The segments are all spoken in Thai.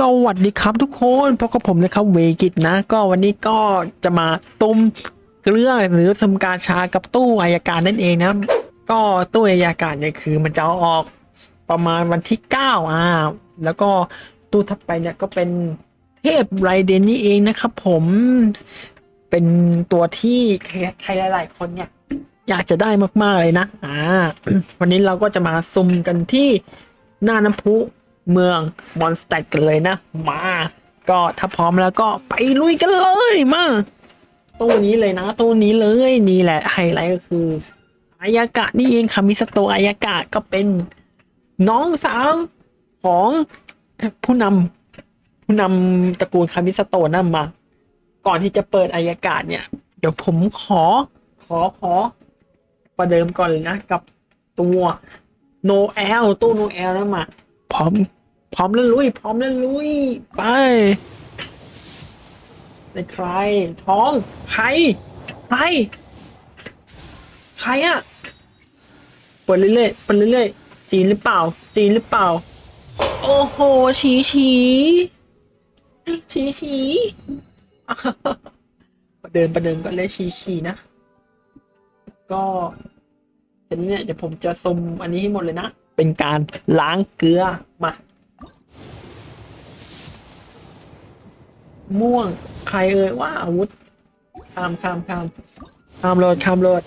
สวัสดีครับทุกคนพบกับผมนะครับเวกิตนะ ก็วันนี้ก็จะมาตุ้มเกลือหรือทำการชากับตู้อายการนั่นเองนะ ก็ตู้อายการเนี่ยคือมันจะเอาออกประมาณวันที่เก้าอ่าแล้วก็ตู้ถัดไปเนี่ยก็เป็นเทพไรเดนนี่เองนะครับผมเป็นตัวที่ใครหลาย ๆ คนเนี่ยอยากจะได้มากๆเลยนะอ่าวันนี้เราก็จะมาซุ่มกันที่หน้าน้ำพุ เมืองมอนสเตดกันเลยนะ มา ก็ถ้าพร้อมแล้วก็ไปลุยกันเลยมาตู้นี้เลยนะตู้นี้เลยนี่แหละไฮไลท์ก็คืออายากะนี่เองคามิสโตอายากะก็เป็นน้องสาวของผู้นำผู้นำตระกูลคามิสโตนั่นมา ก่อนที่จะเปิดอายากาศเนี่ย เดี๋ยวผมขอขอขอประเดิมก่อนเลยนะ กับตัวโนแอลตู้โนแอลนะมาพร้อม พร้อมแล้วลุย พร้อมแล้วลุย ไปในใคร ท้อง ใคร ใคร ใครอะเปิดเรื่อยๆเปิดเรื่อยๆ จีนหรือเปล่า จีนหรือเปล่า โอ้โหฉีฉีฉีฉีประเดิมประเดิมก็เลยฉีฉีนะ ก็ทีนี้เนี่ยเดี๋ยวผมจะซมอันนี้ให้หมดเลยนะ เป็นการล้างเกลือมา ม่วง ใครเอ่ยว่าอาวุธข้ามข้ามข้ามข้ามโหลดข้ามโหลด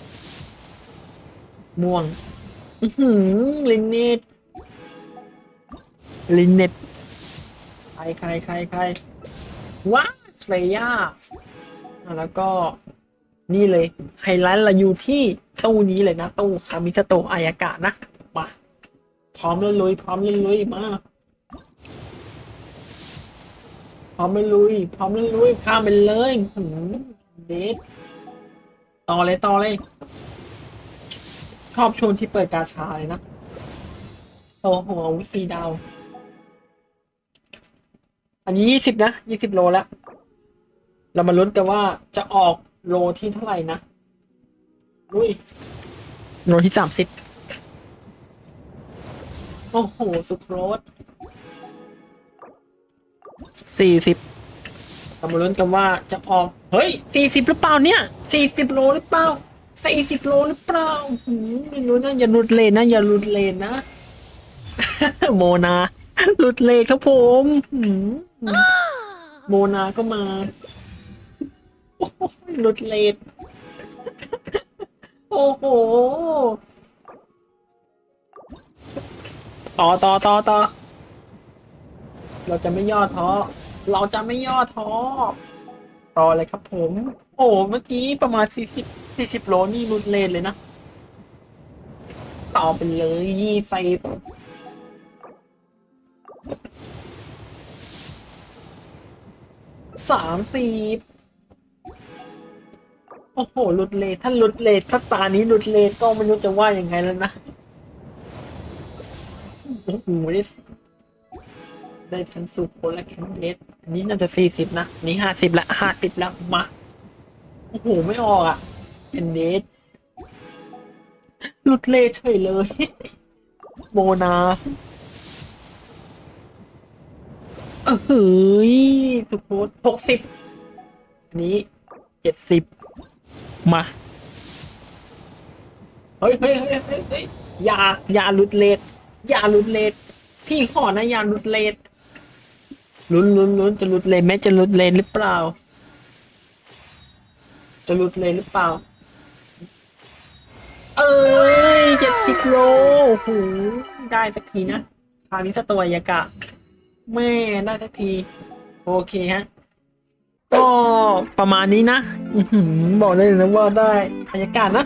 ม่วง อือหือลินเนตลินเนตใครใครใครใครว้าเฟรย่าแล้วก็นี่เลยไฮไลท์เราอยู่ที่ตู้นี้เลยนะ ตู้คามิสโตะอายากะนะ มา พร้อมเลยลุย พร้อมเลยลุยมา พร้อมเลยลุยพร้อมเลยลุยข้ามไปเลยหืมเดทต่อเลยต่อเลย ชอบชวนที่เปิดกาชาเลยนะโตหัววิซีดาว อันนี้ยี่สิบนะยี่สิบโลแล้ว เรามาลุ้นกันว่าจะออกโลที่เท่าไหร่นะลุยโลที่สามสิบโอ้โห สุดโรส สี่สิบเรามาลุ้นกันว่าจะออก เฮ้ยสี่สิบหรือเปล่าเนี่ยสี่สิบโลหรือเปล่าสี่สิบโลหรือเปล่าหืมไม่รู้นะอย่าหลุดเลนนะอย่าหลุดเลนนะ โมนาหลุดเลนครับผมหืมโมนาก็มาโอ้โหหลุดเลนโอ้โหต่อต่อต่อต่อ เราจะไม่ย่อท้อ เราจะไม่ย่อท้อ ต่อเลยครับผม โอ้เมื่อกี้ประมาณสี่สิบสี่สิบโลนี่หลุดเลนเลยนะ ต่อไปเลยยี่ใส่สามสิบโอ้โหหลุดเลทถ้าหลุดเลทถ้าตานี้หลุดเลทก็ไม่รู้จะว่ายังไงแล้วนะ โอ้โห ได้ชั้นสุดคนละแคนเดตอันนี้น่าจะสี่สิบนะนี่ห้าสิบละห้าสิบล้วมาโอ้โหไม่ออกอะแคนเดตหลุดเลทเฉยเลย โมนาเออเฮ้ยสุโขทหกสิบอันนี้เจ็ดสิบมาเฮ้ยเฮ้ยเฮ้ยเฮ้ยเฮ้ยอย่าอย่าหลุดเลทอย่าหลุดเลทพี่ขอนะอย่าหลุดเลท ลุ้นลุ้นลุ้นจะหลุดเลนไหมจะหลุดเลนหรือเปล่า จะหลุดเลนหรือเปล่า เอ้ยเจ็ดสิบโลโอ้โหได้สักทีนะคราวนี้สตัวยากะ แม่ได้สักที โอเคฮะ ก็ประมาณนี้นะบอกได้เลยนะว่าได้บรรยากาศนะ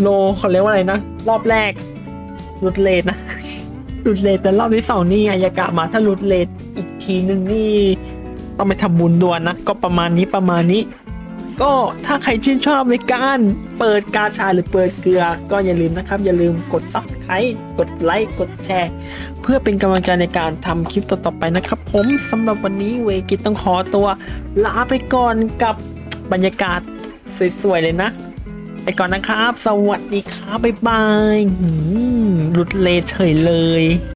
โลเขาเรียกว่าอะไรนะ รอบแรกหลุดเลทนะ ลุดเลทแต่รอบที่สองนี่อายากะมาถ้าหลุดเลทอีกทีนึงนี่ต้องไปทำบุญด่วนนะ ก็ประมาณนี้ประมาณนี้ ก็ถ้าใครชื่นชอบในการเปิดกาชาหรือเปิดเกลือ ก็อย่าลืมนะครับ อย่าลืมกด subscribe กดไลค์กดแชร์ เพื่อเป็นกำลังใจในการทำคลิปต่อๆไปนะครับ ผมสำหรับวันนี้เวกิตต้องขอตัวลาไปก่อนกับบรรยากาศสวยๆเลยนะ ไปก่อนนะครับ สวัสดีครับบ๊ายบายหลุดเลเฉยเลย